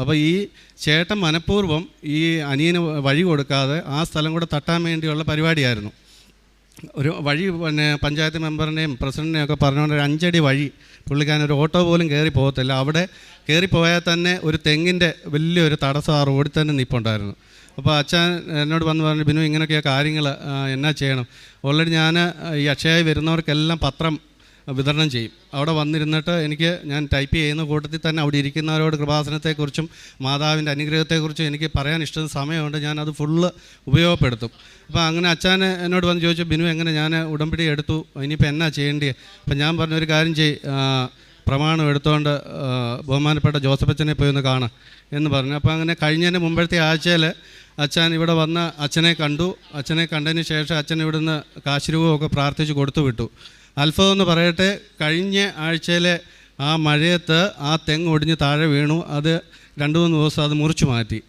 അപ്പോൾ ഈ ചേട്ടൻ മനഃപൂർവം ഈ അനിയന് വഴി കൊടുക്കാതെ ആ സ്ഥലം കൂടെ തട്ടാൻ വേണ്ടിയുള്ള പരിപാടിയായിരുന്നു. ഒരു വഴി പിന്നെ പഞ്ചായത്ത് മെമ്പറിനെയും പ്രസിഡന്റിനെയും ഒക്കെ പറഞ്ഞുകൊണ്ട് ഒരു അഞ്ചടി വഴി പുള്ളിക്കാരൻ ഒരു ഓട്ടോ പോലും കയറി പോകത്തില്ല. അവിടെ കയറിപ്പോയാൽ പോയാൽ തന്നെ ഒരു തെങ്ങിന്റെ വലിയൊരു തടസ്സം ആ റോഡിൽ തന്നെ നിൽപ്പുണ്ടായിരുന്നു അപ്പോൾ അച്ഛൻ എന്നോട് വന്ന് പറഞ്ഞു ബിനു ഇങ്ങനെയൊക്കെ കാര്യങ്ങൾ എന്നാ ചെയ്യണം? ഓൾറെഡി ഞാൻ ഈ അക്ഷയായി വരുന്നവർക്കെല്ലാം പത്രം വിതരണം ചെയ്യും. അവിടെ വന്നിരുന്നിട്ട് എനിക്ക് ഞാൻ ടൈപ്പ് ചെയ്യുന്ന കൂട്ടത്തിൽ തന്നെ അവിടെ ഇരിക്കുന്നവരോട് കൃപാസനത്തെക്കുറിച്ചും മാതാവിന്റെ അനുഗ്രഹത്തെക്കുറിച്ചും എനിക്ക് പറയാൻ ഇഷ്ടം സമയമുണ്ട്. ഞാൻ അത് ഫുള്ള് ഉപയോഗപ്പെടുത്തും. അപ്പോൾ അങ്ങനെ അച്ഛൻ എന്നോട് വന്ന് ചോദിച്ചു ബിനു എങ്ങനെ ഞാൻ ഉടമ്പടി എടുത്തു? ഇനിയിപ്പോൾ എന്നാ ചെയ്യേണ്ടത് അപ്പം ഞാൻ പറഞ്ഞ ഒരു കാര്യം ചെയ് പ്രമാണം എടുത്തുകൊണ്ട് ബഹുമാനപ്പെട്ട ജോസഫച്ചനെ പോയി ഒന്ന് കാണാം. എന്ന് പറഞ്ഞു. അപ്പോൾ അങ്ങനെ കഴിഞ്ഞതിന് മുമ്പത്തെ ആഴ്ചയിൽ അച്ഛൻ ഇവിടെ വന്ന് അച്ഛനെ കണ്ടു. അച്ഛനെ കണ്ടതിന് ശേഷം അച്ഛൻ ഇവിടുന്ന് കാശിരൂപമൊക്കെ പ്രാർത്ഥിച്ച് കൊടുത്തു വിട്ടു അത്ഭുതം എന്ന് പറയട്ടെ കഴിഞ്ഞ ആഴ്ചയിലെ ആ മഴയത്ത് ആ തെങ്ങ് ഒടിഞ്ഞ് താഴെ വീണു. അത് രണ്ട് മൂന്ന് ദിവസം അത് മുറിച്ചു മാറ്റി.